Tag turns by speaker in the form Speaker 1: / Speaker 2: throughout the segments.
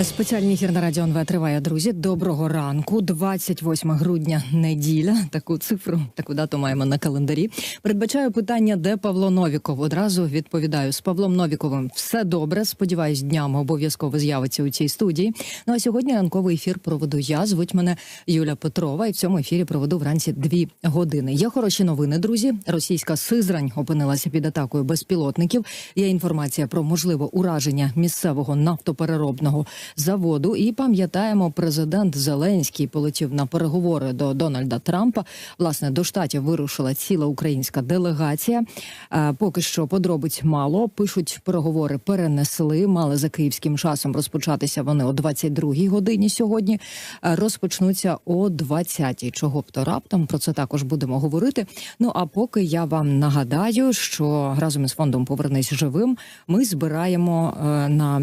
Speaker 1: Спеціальний ефір на радіо НВ триває, друзі. Доброго ранку, 28 грудня, неділя. Таку цифру, таку дату маємо на календарі. Передбачаю питання, де Павло Новіков. Одразу відповідаю з Павлом Новіковим. Все добре. Сподіваюсь, днями обов'язково з'явиться у цій студії. Ну а сьогодні ранковий ефір проведу я. Звуть мене Юля Петрова, і в цьому ефірі проведу вранці дві години. Є хороші новини, друзі. Російська Сизрань опинилася під атакою безпілотників. Є інформація про можливе ураження місцевого нафтопереробного заводу. І пам'ятаємо, президент Зеленський полетів на переговори до Дональда Трампа. Власне до штатів вирушила ціла українська делегація. Е, Поки що подробиць мало. Пишуть, переговори перенесли. Мали за київським часом розпочатися вони о 22-й годині сьогодні. Е, Розпочнуться о 20-й. Чого б то раптом про це також будемо говорити. Ну а поки я вам нагадаю, що разом із фондом Повернись живим ми збираємо е, на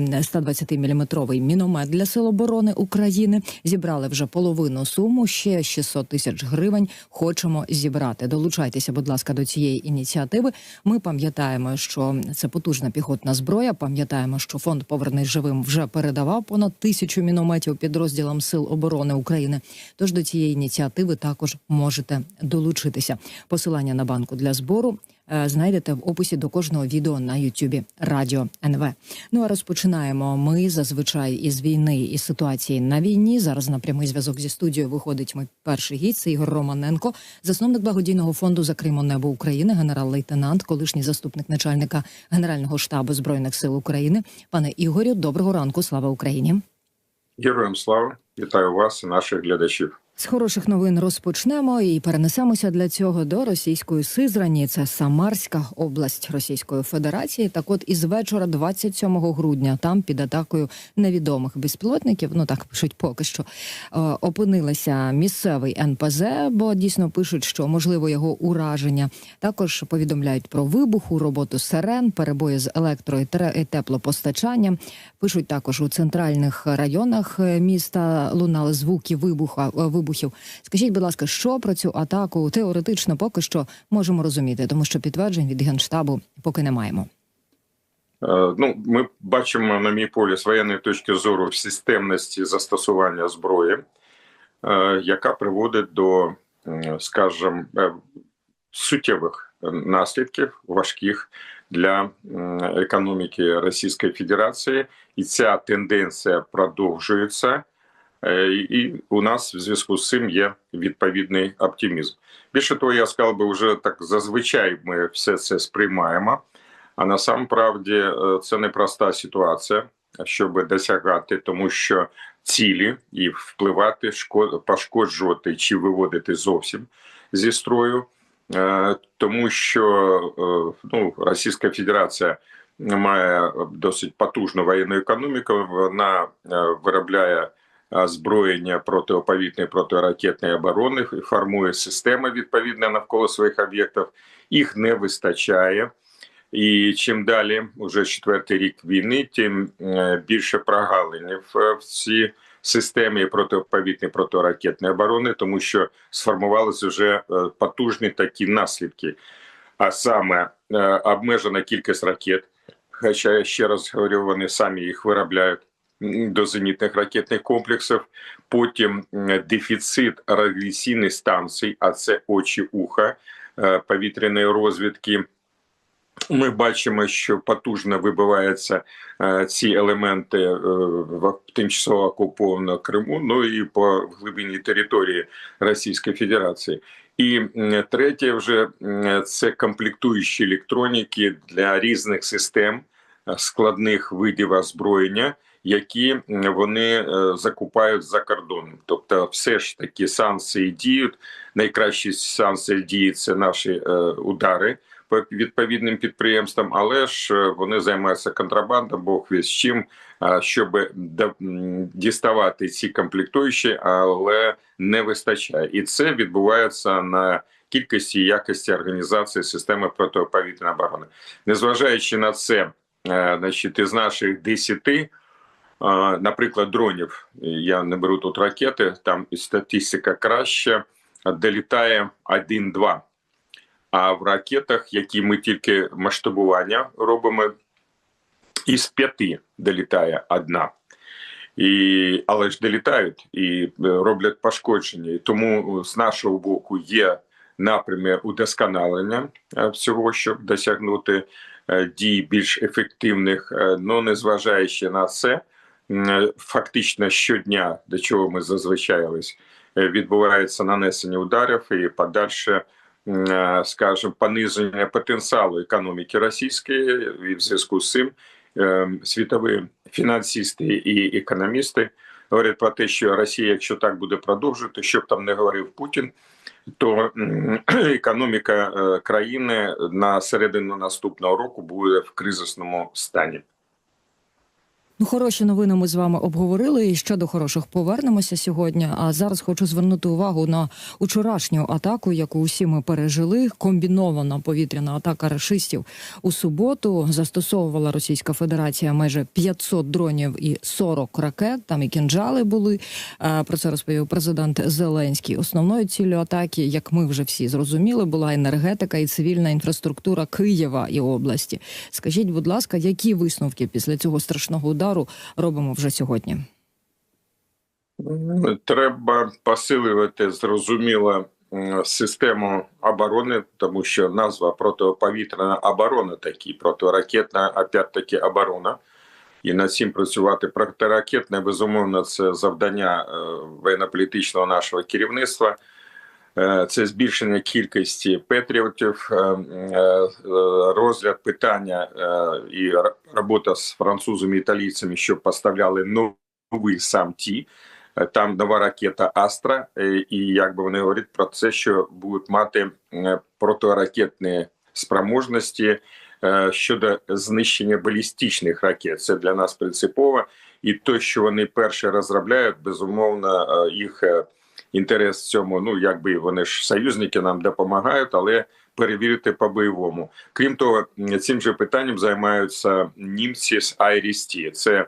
Speaker 1: 120-мм міномет для сил оборони України. Зібрали вже половину суму. Ще 600 тисяч гривень хочемо зібрати. Долучайтеся, будь ласка, до цієї ініціативи. Ми пам'ятаємо, що це потужна піхотна зброя. Пам'ятаємо, що фонд Повернись живим вже передавав понад тисячу мінометів підрозділам сил оборони України. Тож до цієї ініціативи також можете долучитися. Посилання на банку для збору знайдете в описі до кожного відео на Ютубі Радіо НВ. Ну а розпочинаємо ми зазвичай із війни і ситуації на війні. Зараз на прямий зв'язок зі студією виходить мій перший гість. Це Ігор Романенко, засновник благодійного фонду «Закримо небо України, генерал-лейтенант, колишній заступник начальника Генерального штабу збройних сил України. Пане Ігорю, доброго ранку. Слава Україні!
Speaker 2: Героям слава вітаю вас і наших глядачів.
Speaker 1: З хороших новин розпочнемо і перенесемося для цього до російської Сизрані. Це Самарська область Російської Федерації. Так, от із вечора, 27 грудня, там під атакою невідомих безпілотників, ну так пишуть поки що, е, опинилися місцевий НПЗ, бо дійсно пишуть, що можливо його ураження. Також повідомляють про вибуху, роботу сирен, перебої з електро і теплопостачанням. Пишуть також у центральних районах е, міста лунали звуки вибуха е, вибухів. Скажіть, будь ласка, що про цю атаку теоретично поки що можемо розуміти, тому що підтверджень від генштабу поки не маємо.
Speaker 2: Е, Ну, ми бачимо, на мій полі, з воєнної точки зору в системності застосування зброї, е, яка приводить до, скажімо, е, суттєвих наслідків важких для економіки Російської Федерації, і ця тенденція продовжується. Е, І у нас в зв'язку з цим є відповідний оптимізм. Більше того, я сказав би, вже так зазвичай ми все це сприймаємо. А насамправді е, це непроста ситуація, щоб досягати, тому що цілі і впливати, шко- пошкоджувати чи виводити зовсім зі строю, Е, тому що ну, Російська Федерація має досить потужну воєнну економіку. Вона виробляє озброєння протиповітної протиракетної оборони, формує системи відповідно навколо своїх об'єктів. Їх не вистачає. І чим далі, уже четвертий рік війни, тим е, більше прогалинів е, в цій системі протиповітної протиракетної оборони, тому що сформувалися вже е, потужні такі наслідки. А саме обмежена кількість ракет. Хоча я ще раз говорю, вони самі їх виробляють до зенітних ракетних комплексів. Потім дефіцит радіаційних станцій, а це очі уха е, повітряної розвідки. Ми бачимо, що потужно вибиваються е, ці елементи е, в тимчасово окупованому Криму, ну і по глибині території Російської Федерації. І третє, вже це комплектуючі електроніки для різних систем складних видів озброєння, які вони е, закупають за кордоном. Тобто, все ж таки санкції діють. Найкращі санкції діють це наші е, удари по відповідним підприємствам, але ж е, вони займаються контрабандою, бог віз чим, щоб діставати ці комплектуючі, але не вистачає, і це відбувається на кількості і якості організації системи протиповітряної оборони. Незважаючи на це, значить, із наших 10, е, наприклад, дронів, я не беру тут ракети, там і статистика краща, долітає 1-2. А в ракетах, які ми тільки масштабування робимо, із п'яти долітає одна. І, Але ж долітають і е, роблять пошкодження. І тому з нашого боку є напрямі удосконалення е, всього, щоб досягнути е, дій більш ефективних. Ну незважаючи на це, фактично щодня, до чого ми зазвичай відбувається нанесення ударів і подальше. Скажімо, пониження потенціалу економіки російської і в зв'язку з цим світові фінансисти і економісти говорять про те, що Росія, якщо так буде продовжувати, що б там не говорив Путін, то економіка е, країни на середину наступного року буде в кризисному стані.
Speaker 1: Ну, хороші новини ми з вами обговорили. І ще до хороших повернемося сьогодні. А зараз хочу звернути увагу на вчорашню атаку, яку усі ми пережили. Комбінована повітряна атака рашистів у суботу. Застосовувала Російська Федерація майже 500 дронів і 40 ракет. Там і кінжали були. Про це розповів президент Зеленський. Основною ціллю атаки, як ми вже всі зрозуміли, була енергетика і цивільна інфраструктура Києва і області. Скажіть, будь ласка, які висновки після цього страшного удару удару робимо вже сьогодні?
Speaker 2: Треба посилювати зрозуміло систему оборони, тому що назва протиповітряна оборона, такі протиракетна, опять таки оборона. І над цим працювати протиракетне, безумовно, це завдання е, воєнно-політичного нашого керівництва. Е, це збільшення кількості патріотів, е, е, розгляд питання і робота з французами і італійцями, щоб поставляли нові сам ті. Там нова ракета Астра, і як би вони говорять про це, що будуть мати протиракетні спроможності щодо знищення балістичних ракет. Це для нас принципово, і те, що вони перші розробляють, безумовно їх інтерес в цьому. Ну якби вони ж союзники нам допомагають, але перевірити по бойовому. Крім того, цим же питанням займаються німці з IRIS-T. Це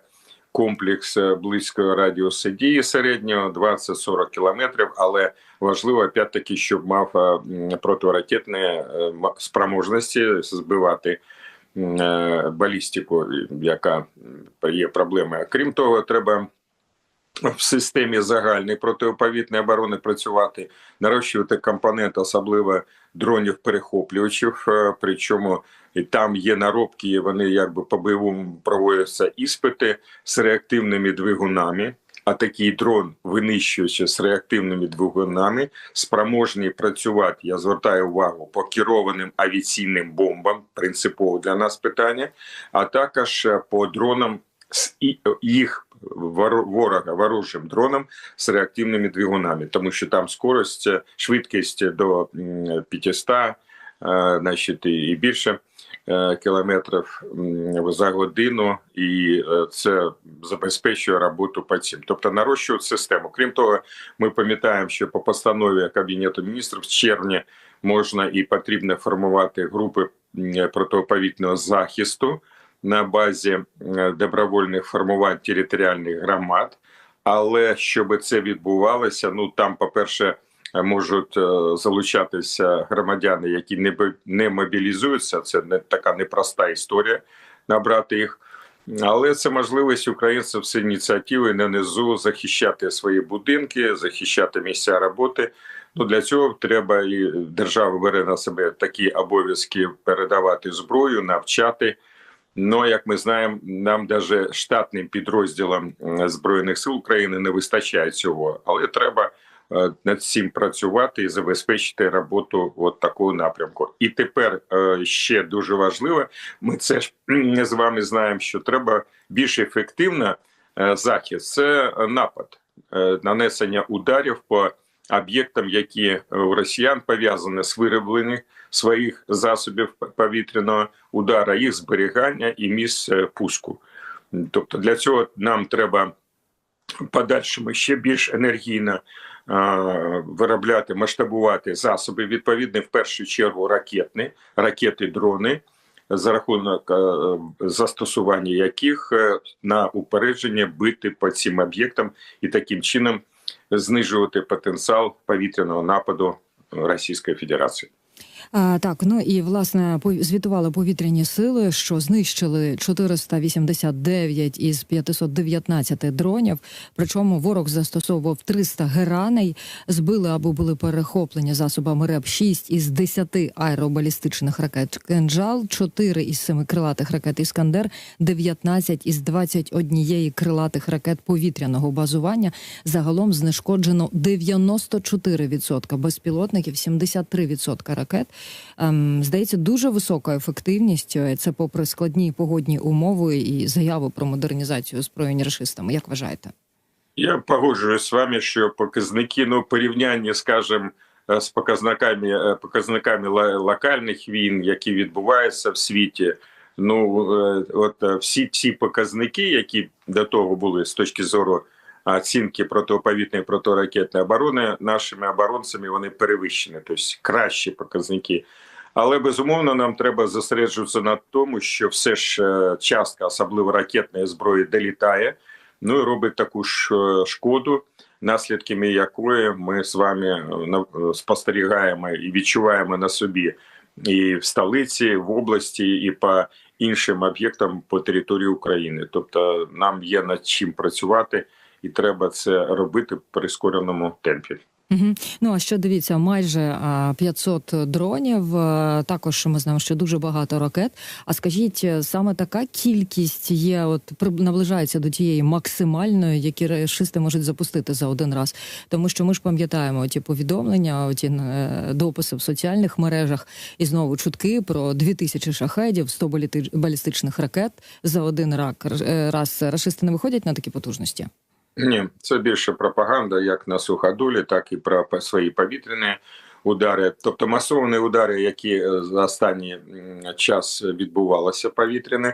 Speaker 2: комплекс е, близької радіусу дії середнього 20-40 кілометрів. Але важливо опять таки, щоб мав е, протиракетні е, спроможності збивати. Балістику, яка є проблемою. Крім того, треба в системі загальної протиповітної оборони працювати, нарощувати компонент, особливо дронів перехоплювачів. Е, причому там є наробки, вони якби по бойовому проводяться іспити з реактивними двигунами. А такий дрон, винищуючи з реактивними двигунами, спроможний працювати. Я звертаю увагу по керованим авіаційним бомбам, принципово для нас питання, а також е, по дронам з їх ворога ворожим дроном з реактивними двигунами, тому що там скорость, швидкість до 500 е, значить, і більше е, кілометрів за годину, і е, це забезпечує роботу по цим. Тобто нарощують систему. Крім того, ми пам'ятаємо, що по постанові Кабінету міністрів в червні можна і потрібно формувати групи протиповітного захисту на базі е, добровольних формувань територіальних громад. Але щоб це відбувалося, ну там, по перше, можуть е, залучатися громадяни, які не не мобілізуються. Це не така непроста історія набрати їх. Але це можливість українців з ініціативи на низу захищати свої будинки, захищати місця роботи. Ну для цього треба і держава бере на себе такі обов'язки передавати зброю, навчати. Ну, як ми знаємо, нам навіть штатним підрозділам збройних сил України не вистачає цього, але треба е, над цим працювати і забезпечити роботу от такого напрямку. І тепер е, ще дуже важливо, ми це ж з вами знаємо, що треба більш ефективно е, захист це напад, нанесення ударів по об'єктам, які у росіян пов'язані з виробленням своїх засобів повітряного удара, їх зберігання і місць е, пуску. Тобто для цього нам треба подальшому ще більш енергійно виробляти, масштабувати засоби відповідні в першу чергу ракетні ракети, дрони. За рахунок е, застосування яких е, на упередження бити по цим об'єктам і таким чином знижувати потенціал повітряного нападу Російської Федерації.
Speaker 1: Так, ну і власне звітували повітряні сили, що знищили 489 із 519 дронів. Причому ворог застосовував 300 гераней, збили або були перехоплені засобами РЕП 6 із 10 аеробалістичних ракет «Кинджал», 4 із 7 крилатих ракет «Іскандер», 19 із 21 крилатих ракет повітряного базування. Загалом знешкоджено 94% безпілотників, 73% ракет. Ем, здається, дуже висока ефективність. Це попри складні погодні умови і заяви про модернізацію озброєння рашистами. Як вважаєте?
Speaker 2: Я погоджуюсь з вами, що показники ну порівняння, скажімо, е, з показниками е, показниками локальних війн, які відбуваються в світі. Ну е, от всі ці показники, які до того були з точки зору оцінки протиповітряної протиракетної оборони, нашими оборонцями вони перевищені, тобто кращі показники. Але безумовно нам треба зосереджуватися на тому, що все ж е, частка, особливо ракетної зброї, долітає. Ну і робить таку ж е, шкоду, наслідками якої ми з вами е, спостерігаємо і відчуваємо на собі і в столиці, в області, і по іншим об'єктам по території України. Тобто нам є над чим працювати, і треба це робити в прискореному темпі.
Speaker 1: Угу. Ну а що дивіться, майже а, 500 дронів. Також ми знаємо, що дуже багато ракет. А скажіть, е, саме така кількість є, от наближається до тієї максимальної, які рашисти можуть запустити за один раз. Тому що ми ж пам'ятаємо ті повідомлення, ті е, дописи в соціальних мережах, і знову чутки про 2000 шахедів, 100 баліти- балістичних ракет за один рак е, раз. Рашисти не виходять на такі потужності.
Speaker 2: Ні, це більше пропаганда, як на суходолі, так і про свої повітряні удари. Тобто масовані удари, які е, за останній час відбувалися повітряні,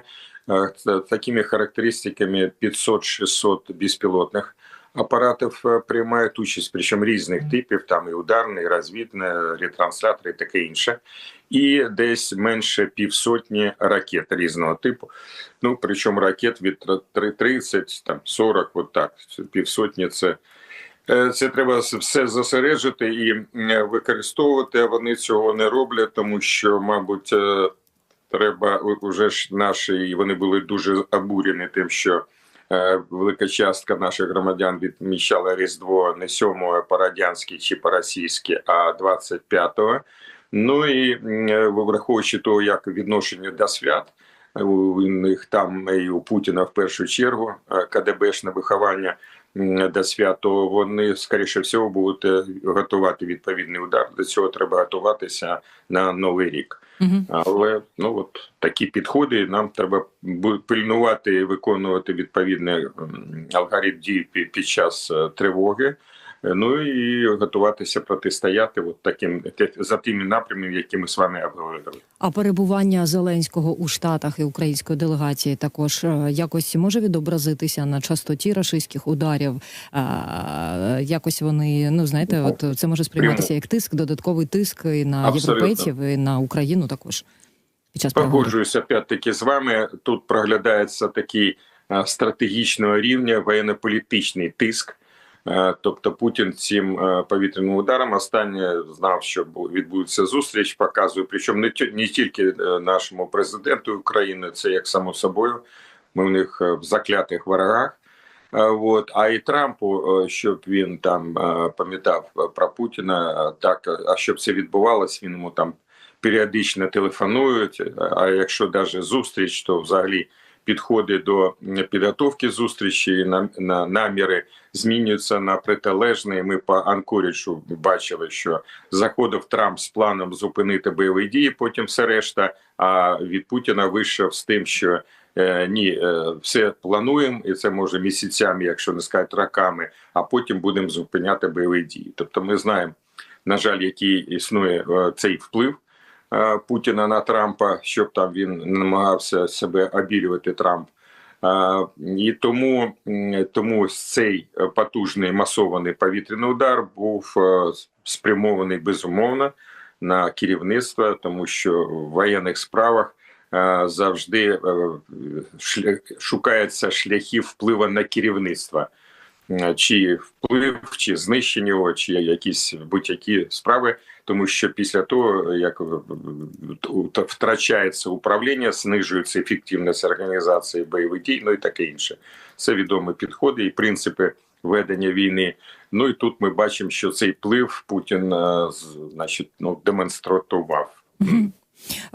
Speaker 2: е, такими характеристиками 500-600 безпілотних апаратів е, приймають участь, причому різних типів, там і ударний, і розвідний, ретранслятор і таке інше. І десь менше півсотні ракет різного типу. Ну, причому ракет від 30, там 40, от так, півсотні це. е, Це треба все зосереджити і використовувати. а Вони цього не роблять, тому що, мабуть, е, треба уже ж наші, і вони були дуже обурені тим, що велика частка наших громадян відмічала Різдво не 7 по-радянськи чи по-російськи, а 25-го. Ну і е, враховуючи того, як відношення до свят, у них там і у Путіна в першу чергу е, КДБшне виховання до свят, то вони скоріше всього будуть е, готувати відповідний удар. До цього треба готуватися на новий рік.
Speaker 1: Угу.
Speaker 2: Але ну от такі підходи нам треба пильнувати і виконувати відповідний алгоритм дій під час е, тривоги. Е, Ну і готуватися протистояти от таким за тими напрямами, які ми з вами обговорили.
Speaker 1: А перебування Зеленського у Штатах і української делегації також е, якось може відобразитися на частоті рашистських ударів. А, якось вони, ну знаєте, от це може сприйматися як тиск, додатковий тиск і на
Speaker 2: Абсолютно.
Speaker 1: європейців, і на Україну також під час.
Speaker 2: Погоджуюсь опять-таки з вами. Тут проглядається такий е, стратегічного рівня воєнно-політичний тиск. Е, Тобто Путін цим е, повітряним ударом останнє знав, що відбудеться зустріч, показує. Причому не не тільки е, нашому президенту України, це як само собою. Ми в них в заклятих ворогах. От, а і Трампу, щоб він там пам'ятав про Путіна, так а щоб це відбувалось, він йому там періодично телефонують. А якщо навіть зустріч, то взагалі підходи до підготовки зустрічі на, на наміри змінюються на протилежні. Ми по Анкоріджу бачили, що заходив Трамп з планом зупинити бойові дії, потім все решта. А від Путіна вийшов з тим, що е, ні, е, все плануємо, і це може місяцями, якщо не сказати роками, а потім будемо зупиняти бойові дії. Тобто, ми знаємо, на жаль, який існує е, цей вплив. Е, Путіна на Трампа, щоб там він намагався себе обілювати Трамп. Е, І тому, тому цей потужний масований повітряний удар був е, спрямований безумовно на керівництво, тому що в воєнних справах завжди шукаються шляхи впливу на керівництво. Чи вплив, чи знищення його, чи якісь будь-які справи, тому що після того як втрачається управління, знижується ефективність організації бойових дій, ну і таке інше. Це відомі підходи і принципи ведення війни. Ну і тут ми бачимо, що цей вплив Путін значить, ну демонстрував.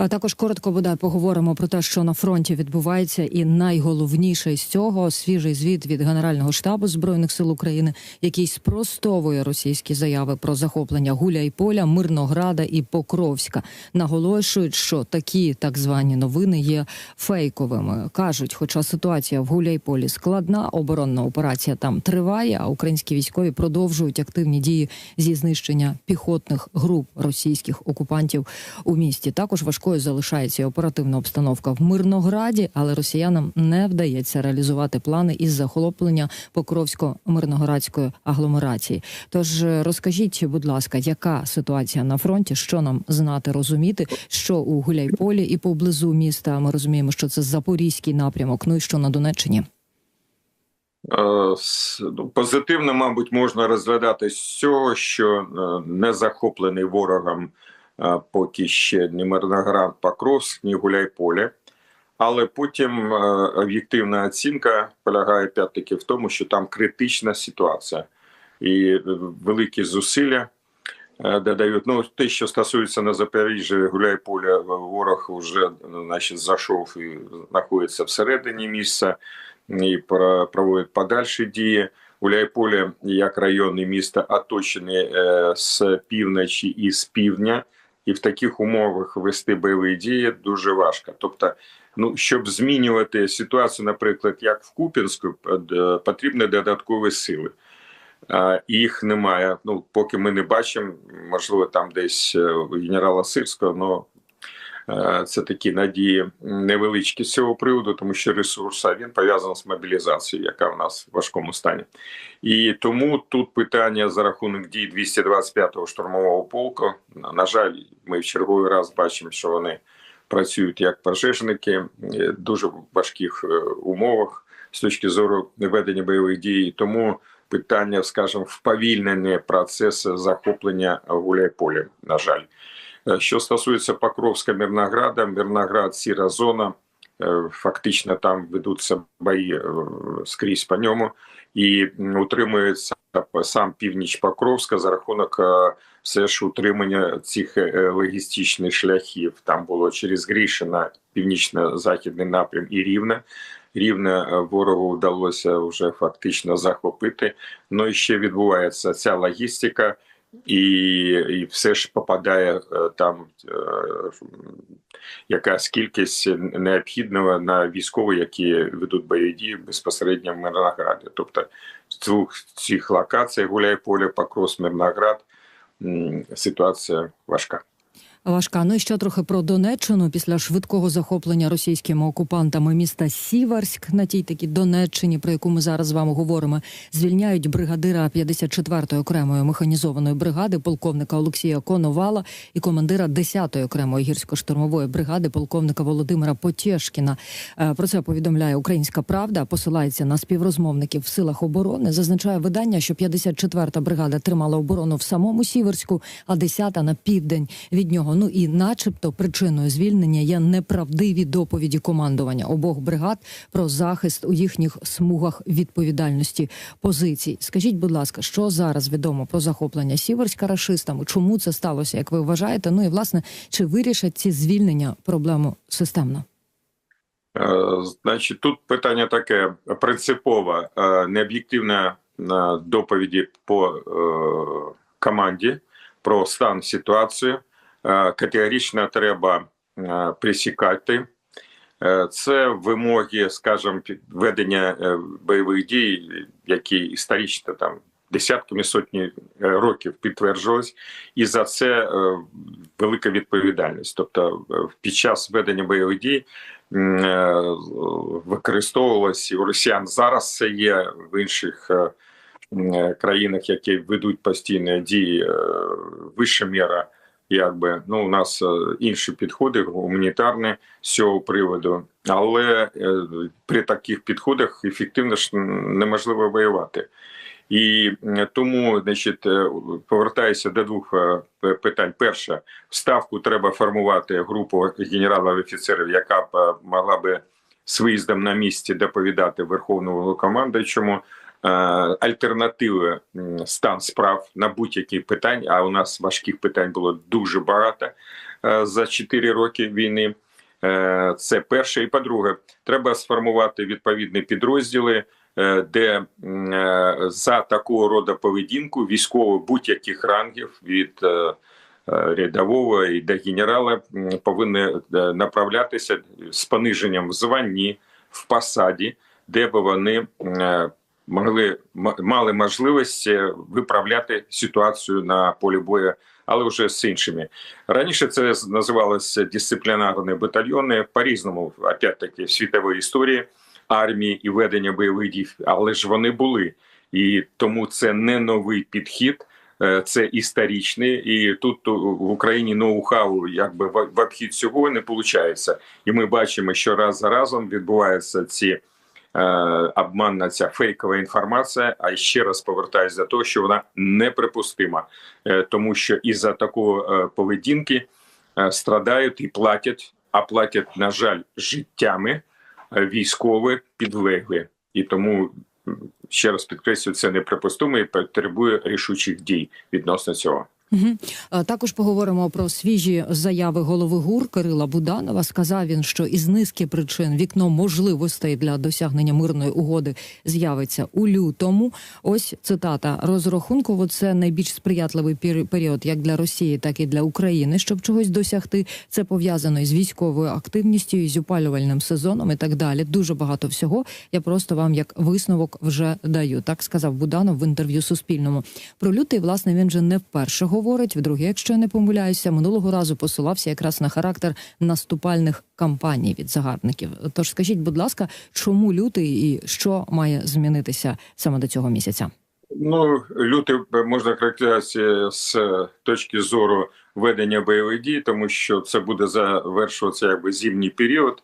Speaker 1: Також коротко бодай поговоримо про те, що на фронті відбувається, і найголовніше з цього свіжий звіт від Генерального штабу збройних сил України, який спростовує російські заяви про захоплення Гуляйполя, Мирнограда і Покровська. Наголошують, що такі так звані новини є фейковими. кажуть, хоча ситуація в Гуляйполі складна, оборонна операція там триває. А українські військові продовжують активні дії зі знищення піхотних груп російських окупантів у місті. Також важкою залишається оперативна обстановка в Мирнограді, але росіянам не вдається реалізувати плани із захоплення Покровсько-мирноградської агломерації. Тож е, розкажіть, будь ласка, яка ситуація на фронті? Що нам знати, розуміти, що у Гуляйполі і поблизу міста ми розуміємо, що це запорізький напрямок. Ну і що на Донеччині?
Speaker 2: Е, ну, позитивно, мабуть, можна розглядати з цього, що е, не захоплений ворогом поки ще ні Мирноград, Покровськ, ні Гуляйполе. Але потім об'єктивна оцінка полягає п'ять-таки в тому, що там критична ситуація і великі зусилля додають. Ну, те, що стосується на Запоріжжі, Гуляйполя, ворог вже значить, зайшов і знаходиться всередині місця і проводить подальші дії. Гуляйполе як районне місто оточені з півночі і з півдня і в таких умовах вести бойові дії дуже важко. Тобто, ну щоб змінювати ситуацію, наприклад, як в Купінську, е, потрібні додаткові сили. Їх немає. Ну поки ми не бачимо, можливо, там десь у генерала Сирського, Е, це такі надії невеличкі з цього приводу, тому що ресурса він пов'язаний з мобілізацією, яка в нас в важкому стані, і тому тут питання за рахунок дій 225-го штурмового полку. На жаль, ми в черговий раз бачимо, що вони працюють як пожежники в дуже важких е, умовах з точки зору ведення бойових дій. Тому питання, скажімо, вповільнення процесу захоплення гуляйполя, на жаль. Е, що стосується Покровська Мирнограда, Мирноград, сіра зона. Е, фактично там ведуться бої е, скрізь по ньому і утримується сам північ Покровська за рахунок все ж утримання цих логістичних шляхів. Там було через Грішина, північно-західний напрям і Рівне. Рівне ворогу вдалося вже фактично захопити. Ну і ще відбувається ця логістика і і все ж попадає е, там е, якась кількість необхідного на військові, які ведуть бойові дії безпосередньо в Мирнограді. Тобто в двох цих локаціях Гуляйполе, Покрос, Мирноград ситуація важка
Speaker 1: важка. Ну і ще трохи про Донеччину після швидкого захоплення російськими окупантами міста Сіверськ на тій такій Донеччині, про яку ми зараз з вами говоримо, звільняють бригадира 54-ї окремої механізованої бригади, полковника Олексія Коновала і командира 10-ї окремої гірсько-штурмової бригади, полковника Володимира Потєшкіна. Е, про це повідомляє Українська Правда. Посилається на співрозмовників в силах оборони. Зазначає видання, що 54-та бригада тримала оборону в самому Сіверську, а 10-та на південь від нього. Ну і, начебто, причиною звільнення є неправдиві доповіді командування обох бригад про захист у їхніх смугах відповідальності позицій. Скажіть, будь ласка, що зараз відомо про захоплення Сіверська рашистами? Чому це сталося, як ви вважаєте? Ну і власне чи вирішать ці звільнення проблему системно?
Speaker 2: Е, значить, тут питання таке принципове, е, необ'єктивне доповіді по е, команді про стан ситуації. Е, категорично треба е, присікати. Е, це вимоги, скажімо, ведення бойових дій, які історично там десятками сотні років підтверджувались, і за це велика відповідальність. Тобто, під час ведення бойових дій використовувалось і у росіян зараз це є в інших країнах, які ведуть постійні дії вища міра якби ну у нас е, інші підходи гуманітарні з цього приводу, але е, при таких підходах ефективно ж неможливо воювати. І тому, значить, е, повертаюся до двох питань. Перше, ставку треба формувати групу генералів офіцерів, яка б могла би з виїздом на місці доповідати Верховному командуючому альтернативи стан справ на будь-які питання. А у нас важких питань було дуже багато е, за 4 роки війни. Е, Це перше. І по-друге, треба сформувати відповідні підрозділи, е, де за такого роду поведінку військово будь-яких рангів від рядового і до генерала повинні направлятися з пониженням в званні, в посаді, де би вони могли мали можливість е, виправляти ситуацію на полі бою, але вже з іншими. Раніше це називалося дисциплінарні батальйони. По-різному, опять-таки, в світовій історії армії і ведення бойових дій, але ж вони були. І тому це не новий підхід, е, це історичний. І тут в Україні ноу-хау якби в обхід цього не виходить. І ми бачимо, що раз за разом відбуваються ці обманна ця фейкова інформація. А ще раз повертаюся до того, що вона неприпустима, Е, тому що із-за такого е, поведінки е, страдають і платять, а платять, на жаль, життями е, військові підлеглі. І тому ще раз підкреслюю, це неприпустимо і потребує рішучих дій відносно цього.
Speaker 1: Угу. Також поговоримо про свіжі заяви голови ГУР Кирила Буданова. Сказав він, що із низки причин вікно можливостей для досягнення мирної угоди з'явиться у лютому. Ось цитата розрахунково. Це найбільш сприятливий період як для Росії, так і для України, щоб чогось досягти. Це пов'язано із військовою активністю, із опалювальним сезоном і так далі. Дуже багато всього. Я просто вам як висновок вже даю. Так сказав Буданов в інтерв'ю Суспільному. Про лютий, власне, він же не вперше говорить. Вдруге, якщо я не помиляюся, минулого разу посилався якраз на характер наступальних кампаній від загарбників. Тож скажіть, будь ласка, чому лютий і що має змінитися саме до цього місяця?
Speaker 2: Ну, лютий можна характеризувати з точки зору ведення бойових дій, тому що це буде завершуватися якби зимній період,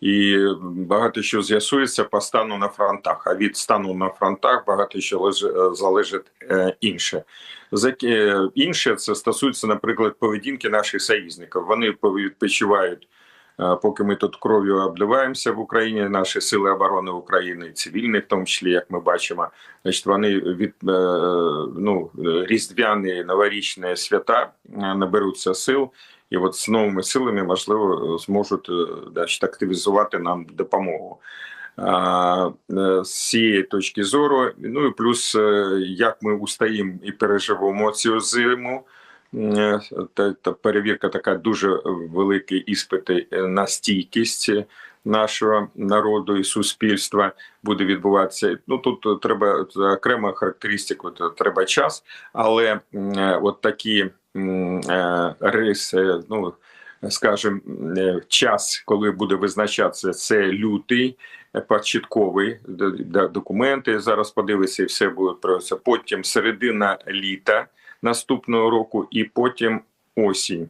Speaker 2: і багато що з'ясується по стану на фронтах. А від стану на фронтах багато що леж- залежить е, інше. Е, інше це стосується, наприклад, поведінки наших союзників. Вони відпочивають. е, Поки ми тут кров'ю обливаємося в Україні, наші сили оборони України, цивільні, в тому числі, як ми бачимо, значить, вони від е, ну різдвяні новорічні свята е, наберуться сил, і от з новими силами можливо зможуть е, значить, активізувати нам допомогу. Е, З цієї точки зору, ну і плюс е, як ми устаємо і переживемо цю зиму. Та, перевірка така дуже великі іспити на стійкість нашого народу і суспільства буде відбуватися. Ну тут треба окрема характеристика, треба час, але е, от такі е, риси, ну скажімо, е, час, коли буде визначатися, це лютий. е, Початковий документи зараз подивися, і все буде проводитися. Потім середина літа наступного року, і потім осінь.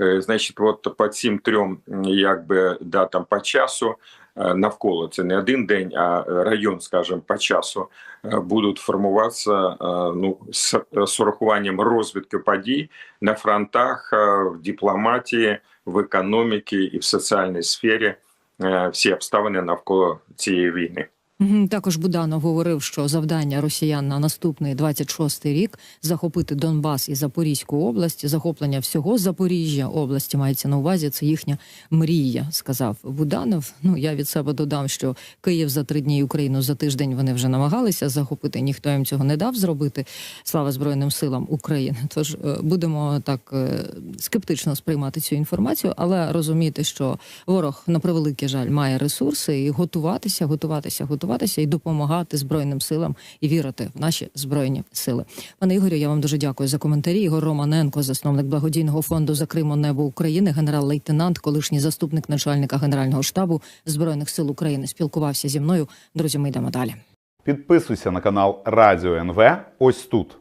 Speaker 2: Е, Значить, от по цим трьом якби датам по часу е, навколо це не один день, а район, скажімо, по часу будуть формуватися ну з, урахуванням розвитку подій на фронтах, в дипломатії, в економіці і в соціальній сфері. Всі обставини навколо цієї війни.
Speaker 1: Також Буданов говорив, що завдання росіян на наступний 26-й рік захопити Донбас і Запорізьку область, захоплення всього Запоріжжя області мається на увазі. Це їхня мрія, сказав Буданов. Ну я від себе додам, що Київ за три дні Україну за тиждень вони вже намагалися захопити. Ніхто їм цього не дав зробити. Слава Збройним силам України. Тож е, будемо так е, скептично сприймати цю інформацію, але розуміти, що ворог на превеликий жаль має ресурси і готуватися, готуватися, готуватися і допомагати збройним силам і вірити в наші збройні сили. Пане Ігорю, я вам дуже дякую за коментарі. Ігор Романенко, засновник благодійного фонду за Криму Небо України, генерал-лейтенант, колишній заступник начальника генерального штабу збройних сил України, спілкувався зі мною. Друзі, ми йдемо далі.
Speaker 3: Підписуйся на канал Радіо НВ ось тут.